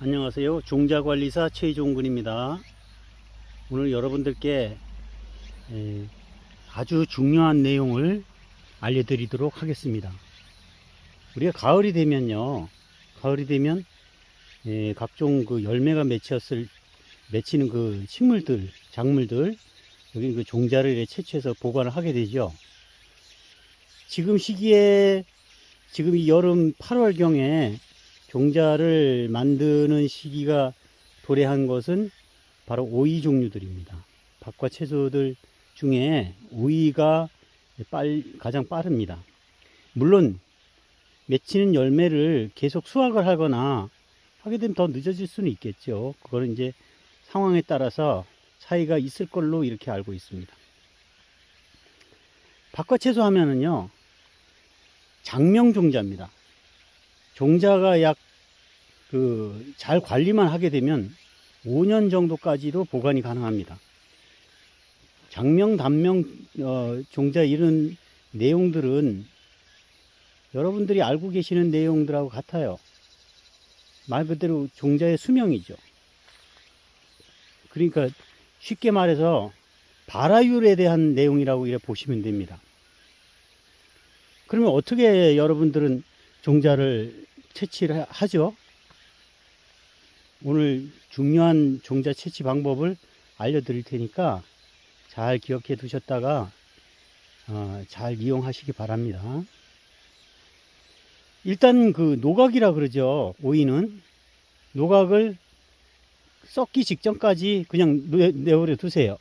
안녕하세요. 종자관리사 최종근입니다. 오늘 여러분들께 에, 아주 중요한 내용을 알려드리도록 하겠습니다. 우리가 가을이 되면요, 가을이 되면 에, 각종 그 열매가 맺혔을 맺히는 그 식물들, 작물들 여기 그 종자를 채취해서 보관을 하게 되죠. 지금 시기에 지금 이 여름 8월경에 종자를 만드는 시기가 도래한 것은 바로 오이 종류들입니다. 밥과 채소들 중에 오이가 빨, 가장 빠릅니다. 물론 맺히는 열매를 계속 수확을 하거나 하게 되면 더 늦어질 수는 있겠죠. 그거는 이제 상황에 따라서 차이가 있을 걸로 이렇게 알고 있습니다. 밥과 채소 하면은요, 장명 종자입니다. 종자가 약 그 잘 관리만 하게 되면 5년 정도까지도 보관이 가능합니다. 장명, 단명 어, 종자 이런 내용들은 여러분들이 알고 계시는 내용들하고 같아요. 말 그대로 종자의 수명이죠. 그러니까 쉽게 말해서 발화율에 대한 내용이라고 이렇게 보시면 됩니다. 그러면 어떻게 여러분들은 종자를 채취를 하죠? 오늘 중요한 종자 채취 방법을 알려드릴 테니까 잘 기억해 두셨다가 어, 잘 이용하시기 바랍니다. 일단 그 노각이라 그러죠. 오이는 노각을 썩기 직전까지 그냥 내- 내버려 두세요.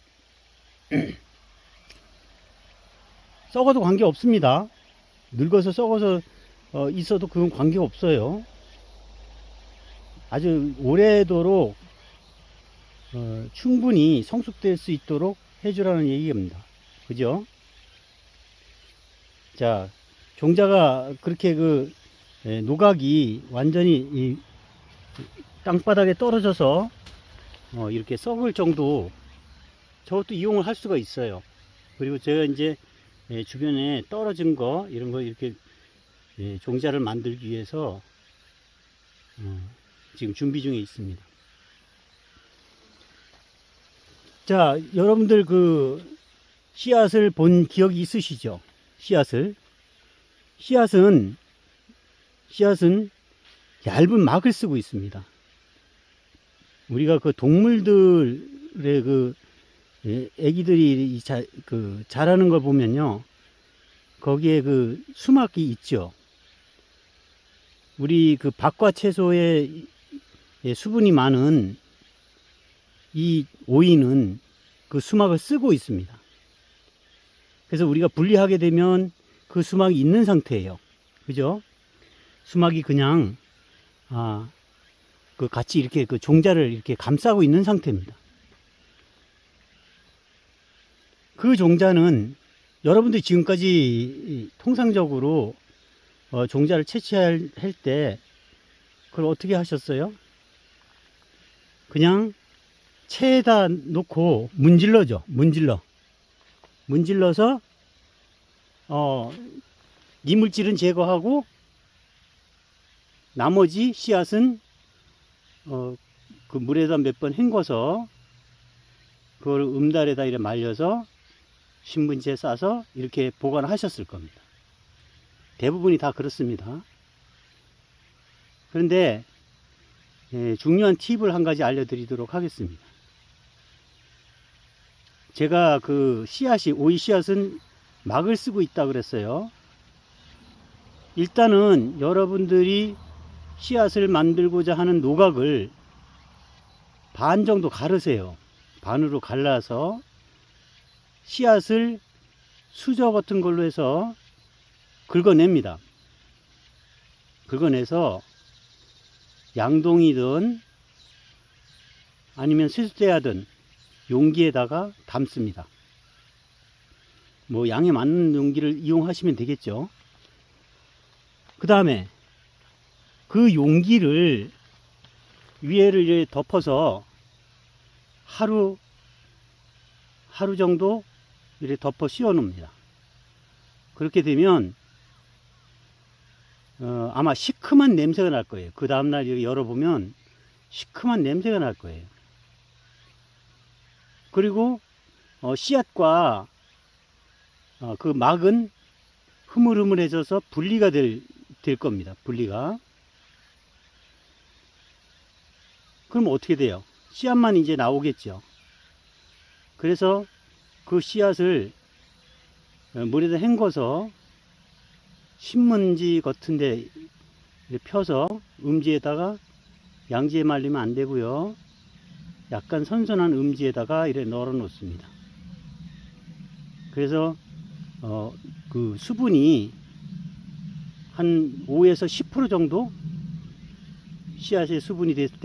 썩어도 관계 없습니다. 늙어서 썩어서 어, 있어도 그건 관계 없어요. 아주 오래도록 어, 충분히 성숙될 수 있도록 해주라는 얘기입니다. 그죠? 자, 종자가 그렇게 그 에, 노각이 완전히 이 땅바닥에 떨어져서 어, 이렇게 썩을 정도 저것도 이용을 할 수가 있어요. 그리고 제가 이제 예, 주변에 떨어진 거 이런 거 이렇게 예, 종자를 만들기 위해서 어, 지금 준비 중에 있습니다. 자, 여러분들 그 씨앗을 본 기억이 있으시죠? 씨앗을 씨앗은 씨앗은 얇은 막을 쓰고 있습니다. 우리가 그 동물들의 그 예, 애기들이 이 자, 그 자라는 걸 보면요. 거기에 그 수막이 있죠. 우리 그 밥과 채소에 예, 수분이 많은 이 오이는 그 수막을 쓰고 있습니다. 그래서 우리가 분리하게 되면 그 수막이 있는 상태예요. 그죠? 수막이 그냥 아, 그 같이 이렇게 그 종자를 이렇게 감싸고 있는 상태입니다. 그 종자는 여러분들이 지금까지 통상적으로 어, 종자를 채취할 할때 그걸 어떻게 하셨어요? 그냥 체에다 놓고 문질러죠. 문질러. 문질러서 어, 이물질은 제거하고 나머지 씨앗은 어, 그 물에다 몇 번 헹궈서 그걸 음달에다 이렇게 말려서 신문지에 싸서 이렇게 보관하셨을 겁니다. 대부분이 다 그렇습니다. 그런데 예, 중요한 팁을 한 가지 알려드리도록 하겠습니다. 제가 그 씨앗이 오이 씨앗은 막을 쓰고 있다 그랬어요. 일단은 여러분들이 씨앗을 만들고자 하는 노각을 반 정도 가르세요. 반으로 갈라서 씨앗을 수저 같은 걸로 해서 긁어냅니다. 긁어내서 양동이든 아니면 세숫대야든 용기에다가 담습니다. 뭐 양에 맞는 용기를 이용하시면 되겠죠. 그 다음에 그 용기를 위에를 덮어서 하루 하루 정도 이렇게 덮어 씌워 놓습니다. 그렇게 되면 어, 아마 시큼한 냄새가 날 거예요. 그 다음날 이렇게 열어보면 시큼한 냄새가 날 거예요. 그리고 어, 씨앗과 어, 그 막은 흐물흐물해져서 분리가 될, 될 겁니다. 분리가. 그럼 어떻게 돼요? 씨앗만 이제 나오겠죠. 그래서 그 씨앗을 어, 물에다 헹궈서 신문지 같은데 펴서 음지에다가 양지에 말리면 안 되고요. 약간 선선한 음지에다가 이렇게 널어 놓습니다. 그래서 어, 그 수분이 한 5에서 10% 정도 씨앗의 수분이 됐을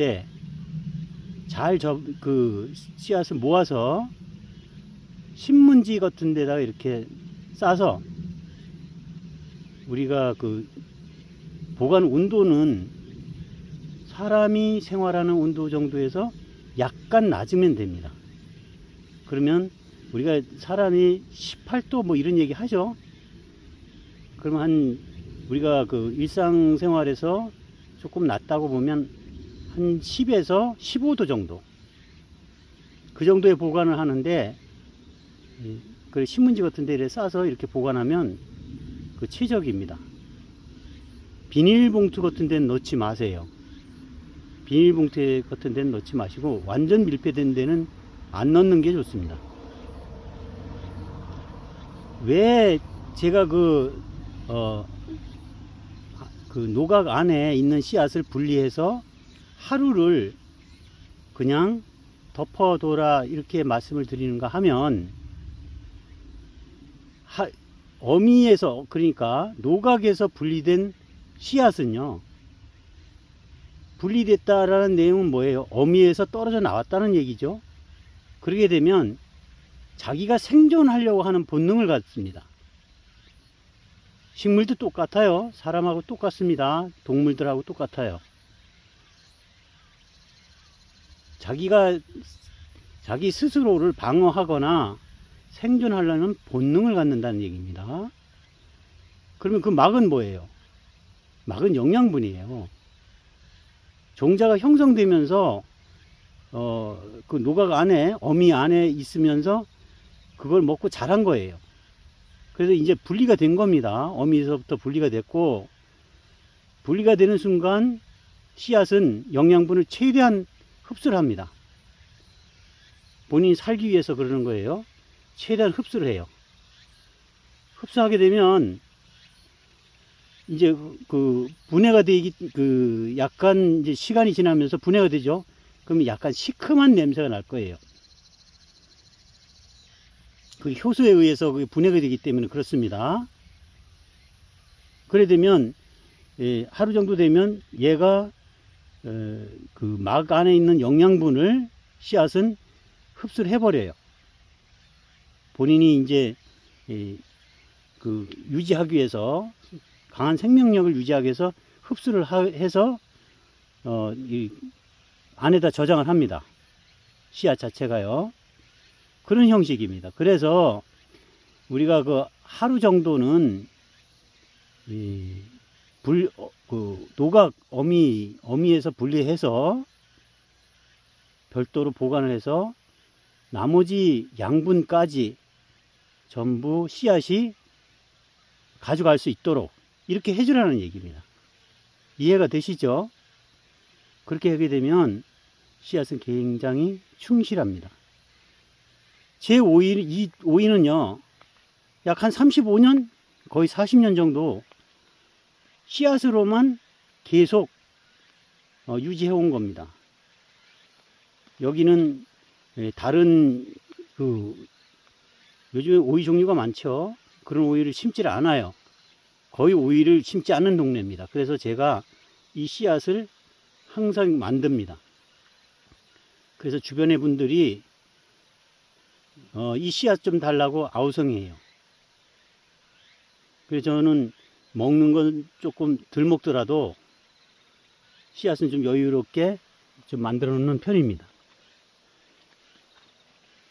때잘그 씨앗을 모아서 신문지 같은 데다가 이렇게 싸서 우리가 그 보관 온도는 사람이 생활하는 온도 정도에서 약간 낮으면 됩니다. 그러면 우리가 사람이 18도 뭐 이런 얘기 하죠. 그러면 한 우리가 그 일상생활에서 조금 낮다고 보면 한 10에서 15도 정도 그 정도의 보관을 하는데 예, 그 신문지 같은 데를 싸서 이렇게 보관하면 그 최적입니다. 비닐봉투 같은 데는 넣지 마세요. 비닐봉투 같은 데는 넣지 마시고 완전 밀폐된 데는 안 넣는 게 좋습니다. 왜 제가 그, 어, 그 노각 안에 있는 씨앗을 분리해서 하루를 그냥 덮어둬라 이렇게 말씀을 드리는가 하면 하, 어미에서 그러니까 노각에서 분리된 씨앗은요 분리됐다라는 내용은 뭐예요? 어미에서 떨어져 나왔다는 얘기죠. 그러게 되면 자기가 생존하려고 하는 본능을 갖습니다. 식물도 똑같아요. 사람하고 똑같습니다. 동물들하고 똑같아요. 자기가 자기 스스로를 방어하거나 생존하려는 본능을 갖는다는 얘기입니다. 그러면 그 막은 뭐예요? 막은 영양분이에요. 종자가 형성되면서 어, 그 노각 안에 어미 안에 있으면서 그걸 먹고 자란 거예요. 그래서 이제 분리가 된 겁니다. 어미에서부터 분리가 됐고 분리가 되는 순간 씨앗은 영양분을 최대한 흡수를 합니다. 본인이 살기 위해서 그러는 거예요. 최대한 흡수를 해요. 흡수하게 되면 이제 그 분해가 되기 그 약간 이제 시간이 지나면서 분해가 되죠. 그러면 약간 시큼한 냄새가 날 거예요. 그 효소에 의해서 그 분해가 되기 때문에 그렇습니다. 그래 되면 예, 하루 정도 되면 얘가 그 막 안에 있는 영양분을 씨앗은 흡수를 해버려요. 본인이 이제 그 유지하기 위해서 강한 생명력을 유지하기 위해서 흡수를 해서 어, 이 안에다 저장을 합니다. 씨앗 자체가요. 그런 형식입니다. 그래서 우리가 그 하루 정도는 이 불, 어, 그 노각 어미, 어미에서 분리해서 별도로 보관을 해서 나머지 양분까지 전부 씨앗이 가져갈 수 있도록 이렇게 해주라는 얘기입니다. 이해가 되시죠? 그렇게 하게 되면 씨앗은 굉장히 충실합니다. 제 오이, 이 오이는요, 약 한 35년, 거의 40년 정도 씨앗으로만 계속 어, 유지해 온 겁니다. 여기는 예, 다른 그 요즘에 오이 종류가 많죠. 그런 오이를 심지 않아요. 거의 오이를 심지 않는 동네입니다. 그래서 제가 이 씨앗을 항상 만듭니다. 그래서 주변의 분들이 어, 이 씨앗 좀 달라고 아우성이에요. 그래서 저는 먹는 건 조금 덜 먹더라도 씨앗은 좀 여유롭게 좀 만들어 놓는 편입니다.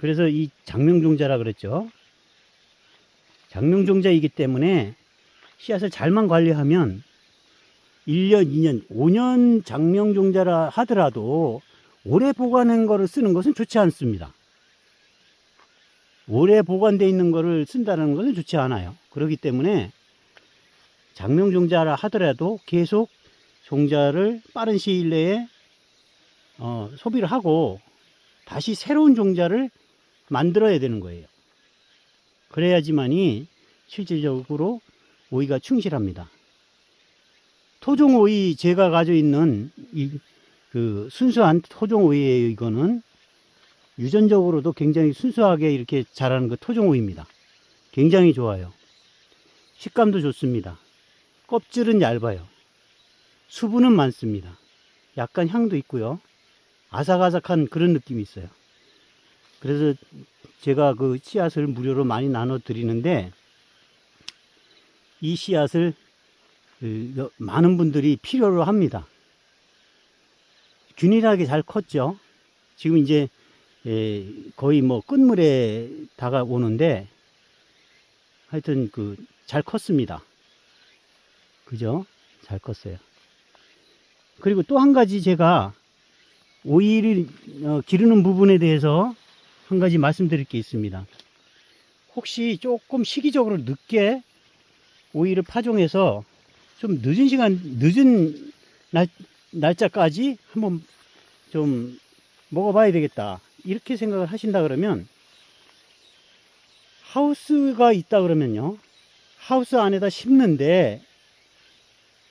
그래서 이 장명종자라 그랬죠. 장명종자이기 때문에 씨앗을 잘만 관리하면 1년, 2년, 5년 장명 종자라 하더라도 오래 보관한 거를 쓰는 것은 좋지 않습니다. 오래 보관되어 있는 거를 쓴다는 것은 좋지 않아요. 그렇기 때문에 장명 종자라 하더라도 계속 종자를 빠른 시일 내에 어, 소비를 하고 다시 새로운 종자를 만들어야 되는 거예요. 그래야지만이 실질적으로 오이가 충실합니다. 토종 오이 제가 가지고 있는 이 그 순수한 토종 오이예요. 이거는 유전적으로도 굉장히 순수하게 이렇게 자라는 그 토종 오이입니다. 굉장히 좋아요. 식감도 좋습니다. 껍질은 얇아요. 수분은 많습니다. 약간 향도 있고요. 아삭아삭한 그런 느낌이 있어요. 그래서 제가 그 씨앗을 무료로 많이 나눠 드리는데 이 씨앗을 그 여- 많은 분들이 필요로 합니다. 균일하게 잘 컸죠. 지금 이제 예, 거의 뭐 끝물에 다가오는데 하여튼 그 잘 컸습니다. 그죠? 잘 컸어요. 그리고 또 한 가지 제가 오이를 어, 기르는 부분에 대해서 한 가지 말씀드릴 게 있습니다. 혹시 조금 시기적으로 늦게 오이를 파종해서 좀 늦은 시간, 늦은 날, 날짜까지 한번 좀 먹어봐야 되겠다. 이렇게 생각을 하신다 그러면 하우스가 있다 그러면요. 하우스 안에다 심는데,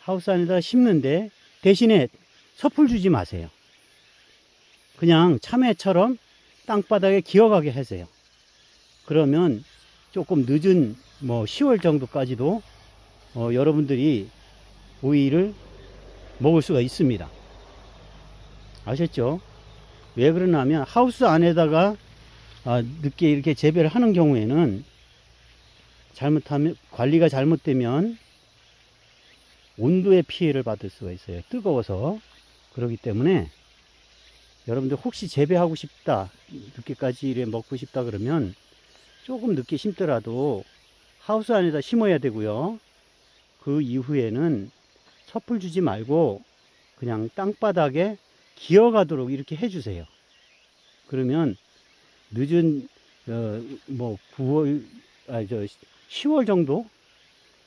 하우스 안에다 심는데 대신에 섭을 주지 마세요. 그냥 참외처럼 땅바닥에 기어가게 하세요. 그러면 조금 늦은 뭐 10월 정도까지도 어, 여러분들이 오이를 먹을 수가 있습니다. 아셨죠? 왜 그러냐면 하우스 안에다가 아, 늦게 이렇게 재배를 하는 경우에는 잘못하면 관리가 잘못되면 온도의 피해를 받을 수가 있어요. 뜨거워서 그렇기 때문에 여러분들 혹시 재배하고 싶다 늦게까지 이래 먹고 싶다 그러면 조금 늦게 심더라도 하우스 안에다 심어야 되고요. 그 이후에는 섭을 주지 말고 그냥 땅바닥에 기어가도록 이렇게 해주세요. 그러면 늦은 어, 뭐 9월 아 저 10월 정도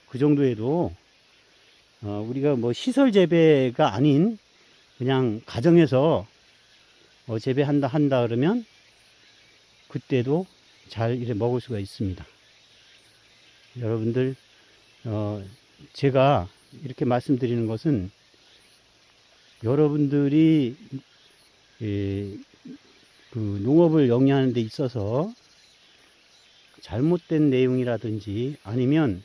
그 정도에도 어, 우리가 뭐 시설 재배가 아닌 그냥 가정에서 어, 재배한다 한다 그러면 그때도 잘 이래 먹을 수가 있습니다. 여러분들 어, 제가 이렇게 말씀드리는 것은 여러분들이 예, 그 농업을 영위하는 데 있어서 잘못된 내용이라든지 아니면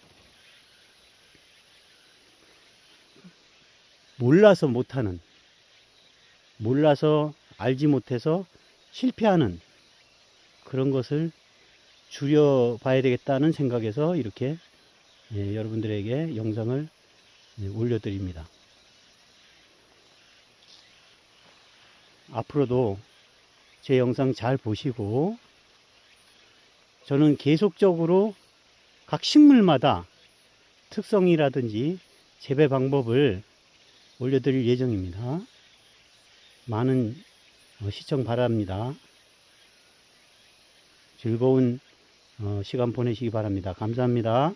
몰라서 못하는 몰라서 알지 못해서 실패하는 그런 것을 줄여봐야 되겠다는 생각에서 이렇게 예, 여러분들에게 영상을 예, 올려드립니다. 앞으로도 제 영상 잘 보시고 저는 계속적으로 각 식물마다 특성이라든지 재배 방법을 올려드릴 예정입니다. 많은 어, 시청 바랍니다. 즐거운 어, 시간 보내시기 바랍니다. 감사합니다.